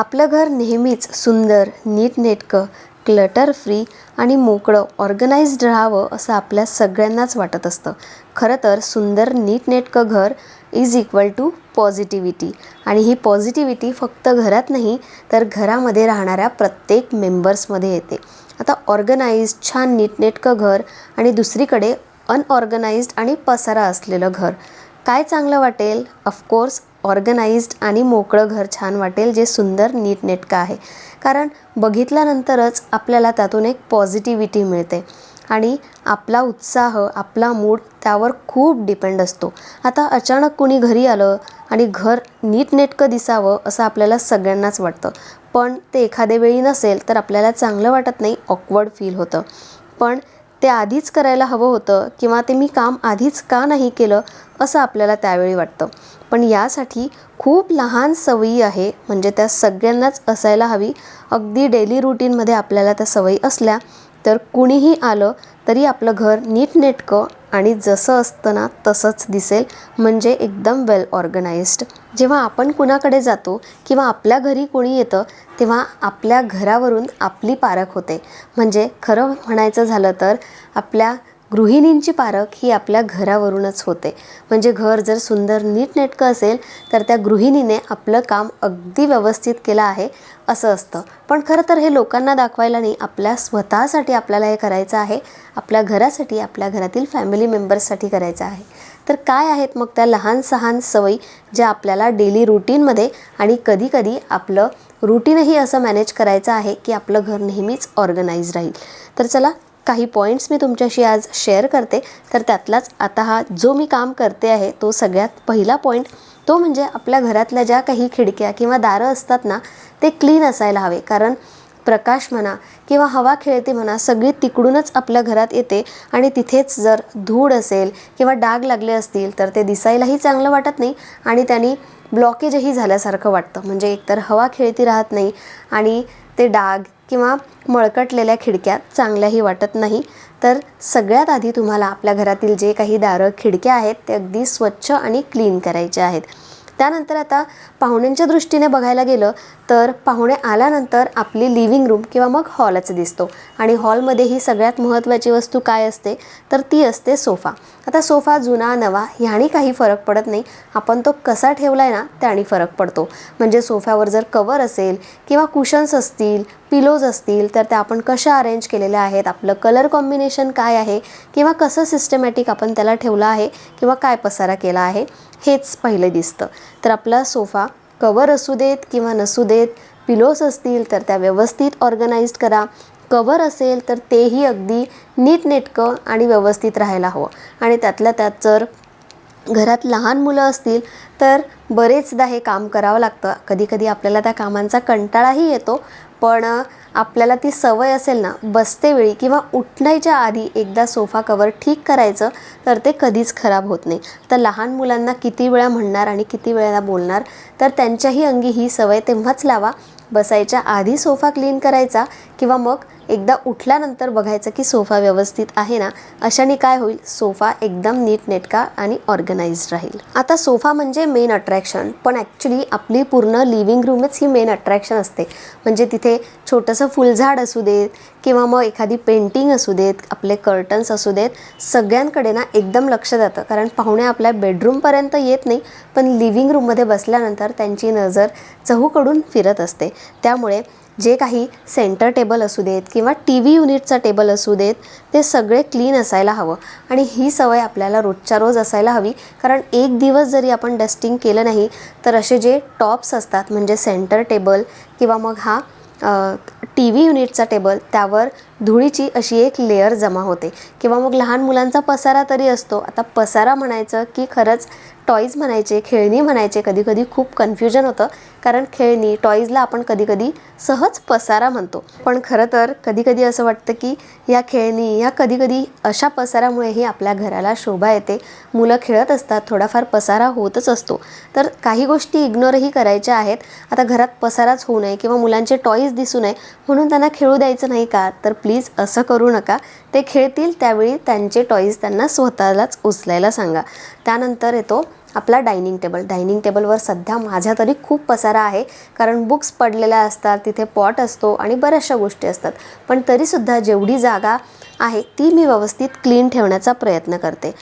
आपलं घर नेहमीच सुंदर नीटनेटकं क्लटर फ्री आणि मोकळं ऑर्गनाइज्ड राहावं असं आपल्या सगळ्यांनाच वाटत असतं. खरं तर सुंदर नीटनेटकं घर इज इक्वल टू पॉझिटिव्हिटी आणि ही पॉझिटिव्हिटी फक्त घरात नाही तर घरामध्ये राहणाऱ्या प्रत्येक मेंबर्समध्ये येते. आता ऑर्गनाइज छान नीटनेटकं घर आणि दुसरीकडे अनऑर्गनाइज्ड आणि पसारा असलेलं घर. काय चांगलं वाटेल? ऑफकोर्स ऑर्गनाइज्ड आणि मोकळं घर छान वाटेल जे सुंदर नीटनेटकं आहे. कारण बघितल्यानंतरच आपल्याला त्यातून एक पॉझिटिव्हिटी मिळते आणि आपला उत्साह आपला मूड त्यावर खूप डिपेंड असतो. आता अचानक कुणी घरी आलं आणि घर नीटनेटकं दिसावं असं आपल्याला सगळ्यांनाच वाटतं. पण ते एखाद्या वेळी नसेल तर आपल्याला चांगलं वाटत नाही ऑकवर्ड फील होतं. पण ते आधीच करायला हवं होतं किंवा ते मी काम आधीच का नाही केलं असं आपल्याला त्यावेळी वाटतं. पण यासाठी खूप लहान सवयी आहे म्हणजे त्या सगळ्यांनाच असायला हवी. अगदी डेली रुटीनमध्ये आपल्याला त्या सवयी असल्या तर कुणीही आलं तरी आपलं घर नीटनेटकं आणि जसं असतं ना तसंच दिसेल. म्हणजे एकदम वेल ऑर्गनाइज्ड जेव्हा आपण कुणाकडे जातो किंवा आपल्या घरी कोणी येतं तेव्हा आपल्या घरावरून आपली पारख होते. म्हणजे खरं म्हणायचं झालं तर आपल्या गृहिणींची पारख ही आपल्या घरावरूनच होते. म्हणजे घर जर सुंदर नीटनेटकं असेल तर त्या गृहिणीने आपलं काम अगदी व्यवस्थित केलं आहे असं असतं. पण खरं तर हे लोकांना दाखवायला नाही आपल्या स्वतःसाठी आपल्याला हे करायचं आहे आपल्या घरासाठी आपल्या घरातील फॅमिली मेंबर्ससाठी करायचं आहे. तर काय आहेत मग त्या लहान सहान सवयी ज्या आपल्याला डेली रुटीनमध्ये आणि कधीकधी आपलं रुटीनही असं मॅनेज करायचं आहे की आपलं घर नेहमीच ऑर्गनाईज राहील. तर चला काही पॉईंट्स मी तुमच्याशी आज शेअर करते. तर त्यातलाच आता हा जो मी काम करते आहे तो सगळ्यात पहिला पॉईंट तो म्हणजे आपल्या घरातल्या ज्या काही खिडक्या किंवा दारं असतात ना ते क्लीन असायला हवे. कारण प्रकाश म्हणा किंवा हवा खेळते म्हणा सगळी तिकडूनच आपल्या घरात येते आणि तिथेच जर धूळ असेल किंवा डाग लागले असतील तर ते दिसायलाही चांगलं वाटत नाही आणि त्यांनी ब्लॉकेजही झाल्यासारखं वाटतं. म्हणजे एकतर हवा खेळती राहत नाही आणि ते डाग किंवा मळकटलेल्या खिडक्या चांगल्याही वाटत नाही तर सगळ्यात आधी तुम्हाला आपल्या घरातील जे काही दारं खिडक्या आहेत ते अगदी स्वच्छ आणि क्लीन करायचे आहेत. त्यानंतर आता पाहुण्यांच्या दृष्टीने बघायला गेलं तर पाहुणे आल्यानंतर आपली लिव्हिंग रूम किंवा मग हॉलच दिसतो. आणि हॉलमध्ये ही सगळ्यात महत्त्वाची वस्तू काय असते? तर ती असते सोफा. आता सोफा जुना नवा ह्याने काही फरक पडत नाही. आपण तो कसा ठेवला आहे ना त्याने फरक पडतो. म्हणजे सोफ्यावर जर कवर असेल किंवा कुशन्स असतील पिलोज असतील तर त्या आपण कशा अरेंज केलेल्या आहेत? आपलं कलर कॉम्बिनेशन काय आहे? किंवा कसं सिस्टमॅटिक आपण त्याला ठेवलं आहे? किंवा काय पसारा केला आहे? हेच पहिले दिसतं. तर आपला सोफा कवर असू देत किंवा नसू देत पिलोज असतील तर त्या व्यवस्थित ऑर्गनाइज्ड करा. कवर असेल तर तेही अगदी नीटनेटकं आणि व्यवस्थित राहायला हवं. आणि त्यातल्या त्यात जर घरात लहान मुलं असतील तर बरेचदा हे काम करावं लागतं. कधीकधी आपल्याला त्या कामांचा कंटाळाही येतो पण आपल्याला ती सवय असेल ना बसतेवेळी किंवा उठण्याच्या आधी एकदा सोफा कवर ठीक करायचं तर ते कधीच खराब होत नाही. तर लहान मुलांना किती वेळा म्हणणार आणि किती वेळेला बोलणार तर त्यांच्याही अंगी ही सवय तेव्हाच लावा. बसायच्या आधी सोफा क्लीन करायचा किंवा मग एकदा उठल्यानंतर बघायचं की सोफा व्यवस्थित आहे ना अशाने काय होईल? सोफा एकदम नीटनेटका आणि ऑर्गनाइज्ड राहील. आता सोफा म्हणजे मेन अट्रॅक्शन पण ॲक्च्युली आपली पूर्ण लिव्हिंग रूमच ही मेन अट्रॅक्शन असते. म्हणजे तिथे छोटंसं फुलझाड असू देत किंवा मग एखादी पेंटिंग असू देत आपले कर्टन्स असू देत सगळ्यांकडे ना एकदम लक्ष जातं. कारण पाहुणे आपल्या बेडरूमपर्यंत येत नाही पण लिव्हिंग रूममध्ये बसल्यानंतर त्यांची नजर चहूकडून फिरत असते. त्यामुळे जे काही सेंटर टेबल असू देत किंवा टी व्ही युनिटचा टेबल असू देत ते सगळे क्लीन असायला हवं. आणि ही सवय आपल्याला रोजच्या रोज असायला हवी. कारण एक दिवस जरी आपण डस्टिंग केलं नाही तर असे जे टॉप्स असतात म्हणजे सेंटर टेबल किंवा मग हा टी व्ही युनिटचा टेबल त्यावर धुळीची अशी एक लेअर जमा होते. किंवा मग लहान मुलांचा पसारा तरी असतो. आता पसारा म्हणायचं की खरंच टॉईज म्हणायचे खेळणी म्हणायचे कधीकधी खूप कन्फ्युजन होतं. कारण खेळणी टॉईजला आपण कधीकधी सहज पसारा म्हणतो. पण खरं तर कधीकधी असं वाटतं की या खेळणी या कधीकधी अशा पसारामुळेही आपल्या घराला शोभा येते. मुलं खेळत असतात थोडाफार पसारा होतच असतो. तर काही गोष्टी इग्नोरही करायच्या आहेत. आता घरात पसाराच होऊ नये किंवा मुलांचे टॉईज दिसू नये म्हणून त्यांना खेळू द्यायचं नाही का? तर प्लीज असं करू नका. ते खेळतील त्यावेळी त्यांचे टॉईज त्यांना स्वतःलाच उचलायला सांगा. त्यानंतर येतो आपला डायनिंग टेबल. डायनिंग टेबलवर सध्या माझ्या तरी खूप पसारा आहे कारण बुक्स पडलेल्या असतात तिथे पॉट असतो आणि बऱ्याचशा गोष्टी असतात. पण तरीसुद्धा जेवढी जागा आहे ती मी व्यवस्थित क्लीन ठेवण्याचा प्रयत्न करते.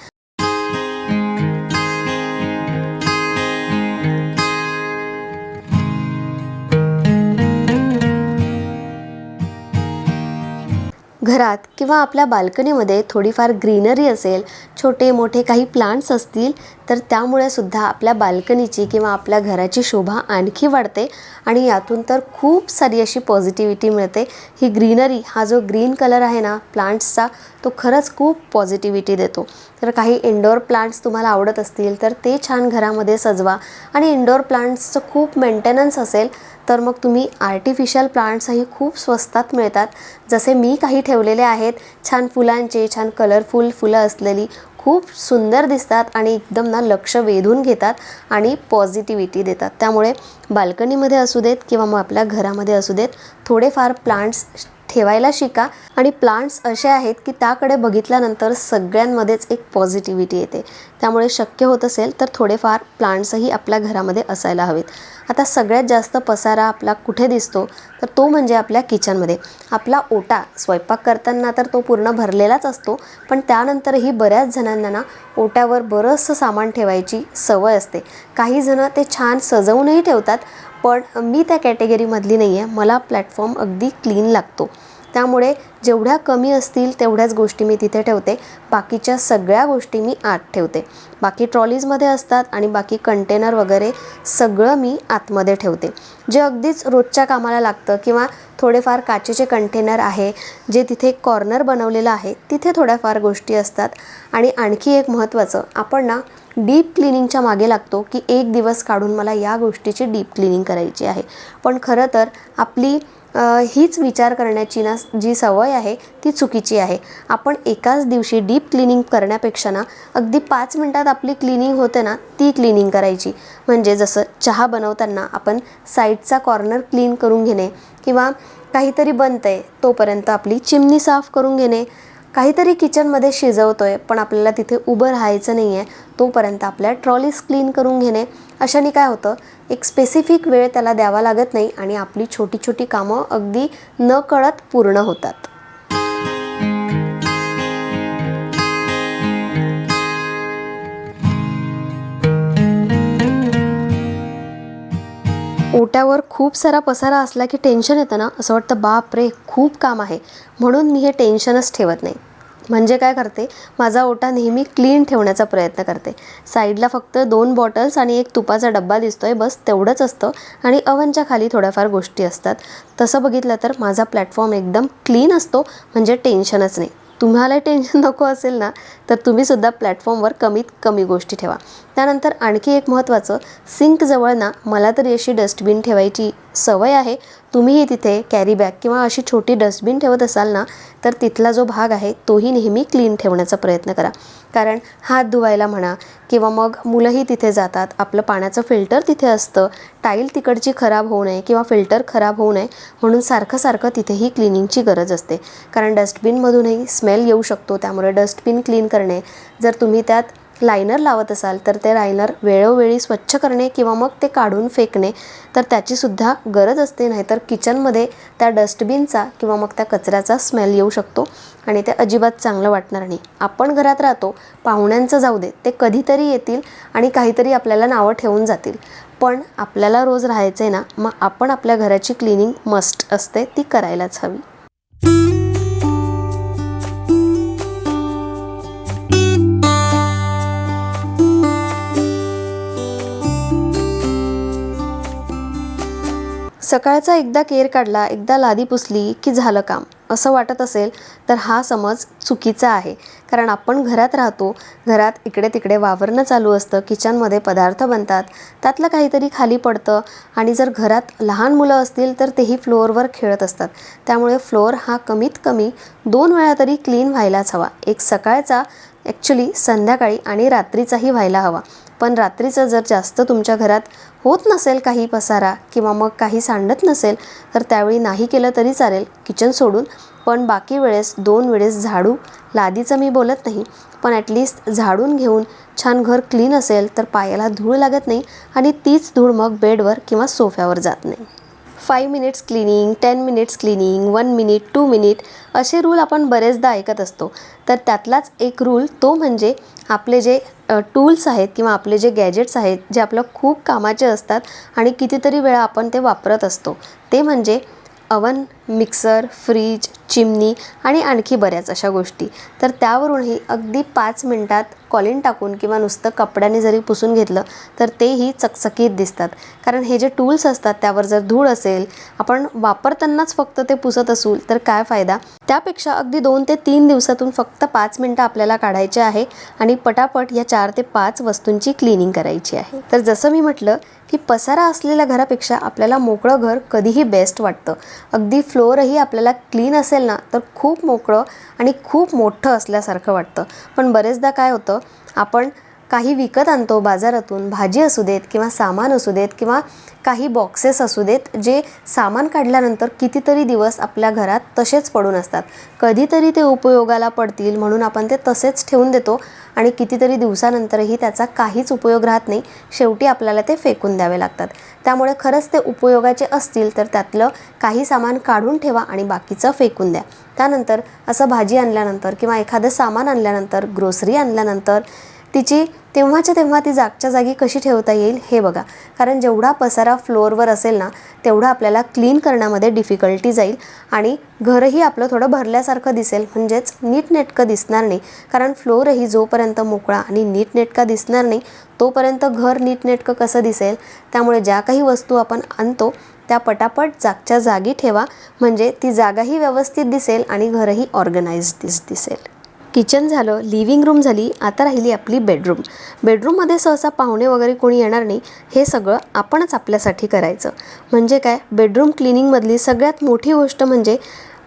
घरात किंवा आपल्या बाल्कनीमध्ये थोडीफार ग्रीनरी असेल छोटे मोठे काही प्लांट्स असतील तर त्यामुळे सुद्धा आपल्या बाल्कनीची किंवा आपल्या घराची शोभा आणखी वाढते आणि यातून तर खूप सारी अशी पॉझिटिव्हिटी मिळते. ही ग्रीनरी हा जो ग्रीन कलर आहे ना प्लांट्सचा तो खरंच खूप पॉझिटिव्हिटी देतो. तर काही इंडोर प्लांट्स तुम्हाला आवडत असतील तर ते छान घरामध्ये सजवा आणि इंडोर प्लांट्सचं खूप मेंटेनन्स असेल तर मग तुम्ही आर्टिफिशियल प्लांट्सही खूप स्वस्तात मिळतात. जसे मी काही ठेवलेले आहेत छान फुलांचे छान कलरफुल फुलं असलेली खूप सुंदर दिसतात आणि एकदम ना लक्ष वेधून घेतात आणि पॉझिटिव्हिटी देतात. त्यामुळे बाल्कनीमध्ये असू देत किंवा मग आपल्या घरामध्ये असू देत थोडेफार प्लांट्स ठेवायला शिका. आणि प्लांट्स असे आहेत की त्याकडे बघितल्यानंतर सगळ्यांमध्येच एक पॉझिटिव्हिटी येते. त्यामुळे शक्य होत असेल तर थोडेफार प्लांट्सही आपल्या घरामध्ये असायला हवेत. आता सगळ्यात जास्त पसारा आपला कुठे दिसतो? तर तो म्हणजे आपल्या किचनमध्ये. आपला ओटा स्वयंपाक करताना तर तो पूर्ण भरलेलाच असतो पण त्यानंतरही बऱ्याच जणांना ना ओट्यावर बरंचसं सामान ठेवायची सवय असते. काही जणं ते छान सजवूनही ठेवतात पण मी त्या कॅटेगरीमधली नाही आहे मला प्लॅटफॉर्म अगदी क्लीन लागतो. त्यामुळे जेवढ्या कमी असतील तेवढ्याच गोष्टी मी तिथे ठेवते. बाकीच्या सगळ्या गोष्टी मी आत ठेवते. बाकी ट्रॉलीजमध्ये असतात आणि बाकी कंटेनर वगैरे सगळं मी आतमध्ये ठेवते. जे अगदीच रोजच्या कामाला लागतं किंवा थोडेफार काचेचे कंटेनर आहे जे तिथे कॉर्नर बनवलेलं आहे तिथे थोड्याफार गोष्टी असतात. आणि आणखी एक महत्त्वाचं आपण ना डीप क्लिनिंगच्या मागे लागतो की एक दिवस काढून मला या गोष्टीची डीप क्लिनिंग करायची आहे. पण खरं तर आपली हीच विचार करण्याची ना जी सवय आहे ती चुकीची आहे. आपण एकाच दिवशी डीप क्लिनिंग करण्यापेक्षा ना अगदी पाच मिनटात आपली क्लिनिंग होते ना ती क्लिनिंग करायची. म्हणजे जसं चहा बनवताना आपण साईडचा कॉर्नर क्लीन करून घेणे किंवा काहीतरी बनतं आहे तोपर्यंत आपली चिमणी साफ करून घेणे. काहीतरी किचनमध्ये शिजवतो आहे पण आपल्याला तिथे उभं राहायचं नाही आहे तोपर्यंत आपल्या ट्रॉलीज क्लीन करून घेणे. अशाने काय होतं एक स्पेसिफिक वेळ त्याला द्यावा लागत नाही आणि आपली छोटी छोटी कामं अगदी न कळत पूर्ण होतात. ओट्यावर खूप सारा पसारा असला की टेन्शन येतं ना असं वाटतं बाप रे खूप काम आहे. म्हणून मी हे टेन्शनच ठेवत नाही. म्हणजे काय करते? माझा ओटा नेहमी क्लीन ठेवण्याचा प्रयत्न करते. साईडला फक्त दोन बॉटल्स आणि एक तुपाचा डब्बा दिसतोय बस तेवढंच असतं आणि अवनच्या खाली थोड्याफार गोष्टी असतात. तसं बघितलं तर माझा प्लॅटफॉर्म एकदम क्लीन असतो म्हणजे टेन्शनच नाही. तुम्हाला टेन्शन नको असेल ना तर तुम्हीसुद्धा प्लॅटफॉर्मवर कमीत कमी गोष्टी ठेवा. त्यानंतर आणखी एक महत्त्वाचं सिंकजवळ ना मला तरी अशी डस्टबिन ठेवायची सवय आहे तुम्हीही तिथे कॅरी बॅग किंवा अशी छोटी डस्टबिन ठेवत असाल ना तर तिथला जो भाग आहे तोही नेहमी क्लीन ठेवण्याचा प्रयत्न करा. कारण हात धुवायला म्हणा किंवा मग मुलंही तिथे जातात आपलं पाण्याचं फिल्टर तिथे असतं टाईल तिकडची खराब होऊ नये किंवा फिल्टर खराब होऊ नये म्हणून सारखं सारखं तिथेही क्लिनिंगची गरज असते. कारण डस्टबिनमधूनही स्मेल येऊ शकतो त्यामुळे डस्टबिन क्लीन करणे जर तुम्ही त्यात लायनर लावत असाल तर ते लायनर वेळोवेळी स्वच्छ करणे किंवा मग ते काढून फेकणे तर त्याचीसुद्धा गरज असते. नाहीतर किचनमध्ये त्या डस्टबिनचा किंवा मग त्या कचऱ्याचा स्मेल येऊ शकतो आणि ते अजिबात चांगलं वाटणार नाही. आपण घरात राहतो पाहुण्यांचं जाऊ दे ते कधीतरी येतील आणि काहीतरी आपल्याला नावं ठेवून जातील. पण आपल्याला रोज राहायचं आहे ना मग आपण आपल्या घराची क्लिनिंग मस्ट असते ती करायलाच हवी. सकाळचा एकदा केर काढला एकदा लादी पुसली की झालं काम. असं वाटत असेल तर हा समज चुकीचा आहे. कारण आपण घरात राहतो घरात इकडे तिकडे वावरणं चालू असतं किचनमध्ये पदार्थ बनतात त्यातलं काहीतरी खाली पडतं आणि जर घरात लहान मुलं असतील तर तेही फ्लोअरवर खेळत असतात. त्यामुळे फ्लोअर हा कमीत कमी दोन वेळा तरी क्लीन व्हायलाच हवा. एक सकाळचा ॲक्च्युली संध्याकाळी आणि रात्रीचाही व्हायला हवा. पण रात्रीचं जर जास्त तुमच्या घरात होत नसेल काही पसारा किंवा मग काही सांडत नसेल तर त्यावेळी नाही केलं तरी चालेल किचन सोडून. पण बाकी वेळेस दोन वेळेस झाडू लादीचं मी बोलत नाही. पण ॲटलिस्ट झाडून घेऊन छान घर क्लीन असेल तर पायाला धूळ लागत नाही आणि तीच धूळ मग बेडवर किंवा सोफ्यावर जात नाही. Five minutes cleaning ten minutes cleaning one minute two minute असे रूल आपण बरेचदा ऐकत असतो. तर त्यातलाच एक रूल तो म्हणजे आपले जे टूल्स आहेत किंवा आपले जे गॅजेट्स आहेत जे आपलं खूप कामाचे असतात आणि कितीतरी वेळा आपण ते वापरत असतो. ते म्हणजे अवन मिक्सर फ्रीज चिमणी आणि आणखी बऱ्याच अशा गोष्टी. तर त्यावरूनही अगदी पाच मिनटात कॉलिन टाकून किंवा नुसतं कपड्याने जरी पुसून घेतलं तर तेही चकचकीत दिसतात. कारण हे जे टूल्स असतात त्यावर जर धूळ असेल आपण वापरतानाच फक्त ते पुसत असू तर काय फायदा? त्यापेक्षा अगदी दोन ते तीन दिवसातून फक्त पाच मिनटं आपल्याला काढायचे आहे आणि पटापट या चार ते पाच वस्तूंची क्लिनिंग करायची आहे. तर जसं मी म्हटलं की पसारा असलेल्या घरापेक्षा आपल्याला मोकळं घर कधीही बेस्ट वाटतं. अगदी फ्लोअरही आपल्याला क्लीन असेल ना तर खूप मोकळं आणि खूप मोठं असल्यासारखं वाटतं. पण बरेचदा काय होतं आपण काही विकत आणतो बाजारातून भाजी असू देत किंवा सामान असू देत किंवा काही बॉक्सेस असू देत जे सामान काढल्यानंतर कितीतरी दिवस आपल्या घरात तसेच पडून असतात. कधीतरी ते उपयोगाला पडतील म्हणून आपण ते तसेच ठेवून देतो आणि कितीतरी दिवसानंतरही त्याचा काहीच उपयोग राहत नाही. शेवटी आपल्याला ते फेकून द्यावे लागतात. त्यामुळे खरंच ते उपयोगाचे असतील तर त्यातलं काही सामान काढून ठेवा आणि बाकीचं फेकून द्या. त्यानंतर असं भाजी आणल्यानंतर किंवा एखादं सामान आणल्यानंतर ग्रोसरी आणल्यानंतर तिची तेव्हाच्या तेव्हा ती जागच्या जागी कशी ठेवता येईल हे बघा. कारण जेवढा पसारा फ्लोअरवर असेल ना तेवढा आपल्याला क्लीन करण्यामध्ये डिफिकल्टी जाईल आणि घरही आपलं थोडं भरल्यासारखं दिसेल. म्हणजेच नीटनेटकं दिसणार नाही. कारण फ्लोअरही जोपर्यंत मोकळा आणि नीटनेटका दिसणार नाही तोपर्यंत घर नीटनेटकं कसं दिसेल? त्यामुळे ज्या काही वस्तू आपण आणतो त्या पटापट जागच्या जागी ठेवा. म्हणजे ती जागाही व्यवस्थित दिसेल आणि घरही ऑर्गनाइज दिस दिसेल. किचन झालं लिव्हिंग रूम झाली आता राहिली आपली बेडरूम. बेडरूममध्ये सहसा पाहुणे वगैरे कोणी येणार नाही हे सगळं आपणच आपल्यासाठी करायचं. म्हणजे काय? बेडरूम क्लिनिंगमधली सगळ्यात मोठी गोष्ट म्हणजे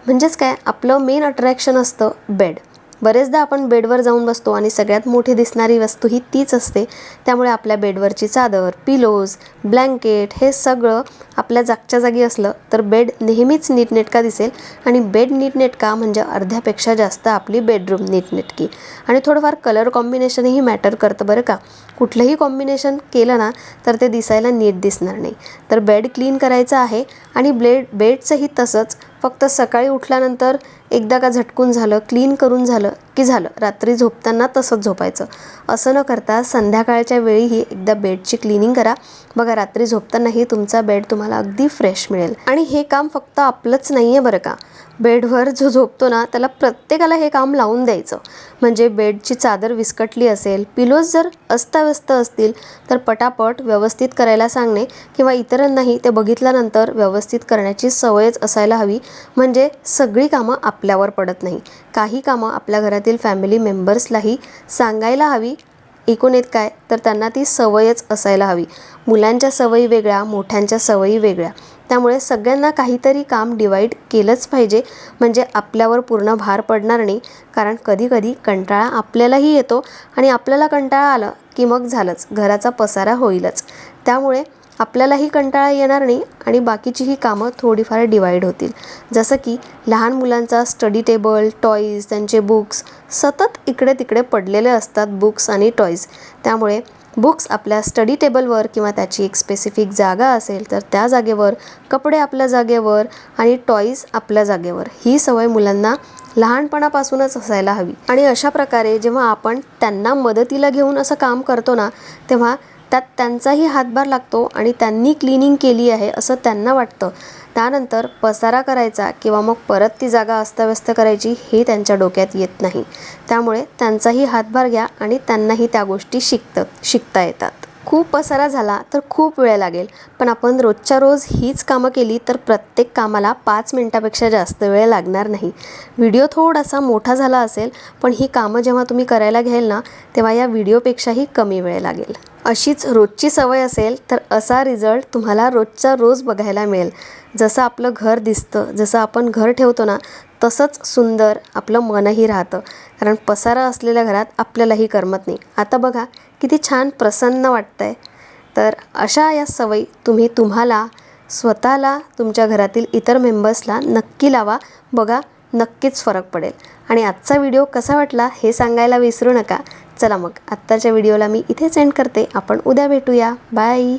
म्हणजेच काय? आपलं मेन अट्रॅक्शन असतं बेड. बरेचदा आपण बेडवर जाऊन बसतो आणि सगळ्यात मोठी दिसणारी वस्तू ही तीच असते. त्यामुळे आपल्या बेडवरची चादर पिलोज ब्लँकेट हे सगळं आपल्या जागच्या जागी असलं तर बेड नेहमीच नीटनेटका दिसेल. आणि बेड नीटनेटका म्हणजे अर्ध्यापेक्षा जास्त आपली बेडरूम नीटनेटकी. आणि थोडंफार कलर कॉम्बिनेशनही मॅटर करतं बरं का. कुठलंही कॉम्बिनेशन केलं ना तर ते दिसायला नीट दिसणार नाही. तर बेड क्लीन करायचं आहे आणि ब्लेड बेडचंही तसंच फक्त सकाळी उठल्यानंतर एकदा का झटकून झालं क्लीन करून झालं की झालं रात्री झोपताना तसंच झोपायचं. असं न करता संध्याकाळच्या वेळीही एकदा बेडची क्लिनिंग करा. बघा रात्री झोपतानाही तुमचा बेड तुम्हाला अगदी फ्रेश मिळेल. आणि हे काम फक्त आपलंच नाही आहे बरं का. बेडवर जो झोपतो ना त्याला प्रत्येकाला हे काम लावून द्यायचं. म्हणजे बेडची चादर विस्कटली असेल पिलोज जर अस्ताव्यस्त असतील तर पटापट व्यवस्थित करायला सांगणे किंवा इतरांनाही ते बघितल्यानंतर व्यवस्थित करण्याची सवयच असायला हवी. म्हणजे सगळी कामं आपल्यावर पडत नाही. काही कामं आपल्या घरातील फॅमिली मेंबर्सलाही सांगायला हवी एकूण येत काय? तर त्यांना ती सवयच असायला हवी. मुलांच्या सवयी वेगळ्या मोठ्यांच्या सवयी वेगळ्या. त्यामुळे सगळ्यांना काहीतरी काम डिवाईड केलंच पाहिजे. म्हणजे आपल्यावर पूर्ण भार पडणार नाही. कारण कधीकधी कंटाळा आपल्यालाही येतो आणि आपल्याला कंटाळा आला की मग झालंच. घराचा पसारा होईलच. त्यामुळे आपल्यालाही कंटाळा येणार नाही आणि बाकीचीही कामं थोडीफार डिवाईड होतील. जसं की लहान मुलांचा स्टडी टेबल टॉईज त्यांचे बुक्स सतत इकडे तिकडे पडलेले असतात बुक्स आणि टॉईज. त्यामुळे बुक्स आपल्या स्टडी टेबलवर किंवा त्याची एक स्पेसिफिक जागा असेल तर त्या जागेवर कपडे आपल्या जागेवर आणि टॉईज आपल्या जागेवर. ही सवय मुलांना लहानपणापासूनच असायला हवी. आणि अशा प्रकारे जेव्हा आपण त्यांना मदतीला घेऊन असं काम करतो ना तेव्हा त्यात त्यांचाही हातभार लागतो आणि त्यांनी क्लिनिंग केली आहे असं त्यांना वाटतं. त्यानंतर पसारा करायचा किंवा मग परत ती जागा अस्ताव्यस्त करायची हे त्यांच्या डोक्यात येत नाही. त्यामुळे त्यांचाही हातभार घ्या आणि त्यांनाही त्या गोष्टी शिकतं शिकता येतात. खूप पसारा झाला तर खूप वेळ लागेल पण आपण रोजच्या रोज हीच कामं केली तर प्रत्येक कामाला पाच मिनटापेक्षा जास्त वेळ लागणार नाही. व्हिडिओ थोडासा मोठा झाला असेल पण ही कामं जेव्हा तुम्ही करायला घ्याल ना तेव्हा या व्हिडिओपेक्षाही कमी वेळ लागेल. अशीच रोजची सवय असेल तर असा रिझल्ट तुम्हाला रोजचा रोज बघायला मिळेल. जसं आपलं घर दिसतं जसं आपण घर ठेवतो ना तसंच सुंदर आपलं मनही राहतं. कारण पसारा असलेल्या घरात आपल्यालाही करमत नाही. आता बघा किती छान प्रसन्न वाटतं आहे तर अशा या सवयी तुम्ही तुम्हाला स्वतःला तुमच्या घरातील इतर मेंबर्सला नक्की लावा. बघा नक्कीच फरक पडेल. आणि आजचा व्हिडिओ कसा वाटला हे सांगायला विसरू नका. चला मग आत्ताच्या व्हिडिओला मी इथे सेंड करते. आपण उद्या भेटूया. बाय.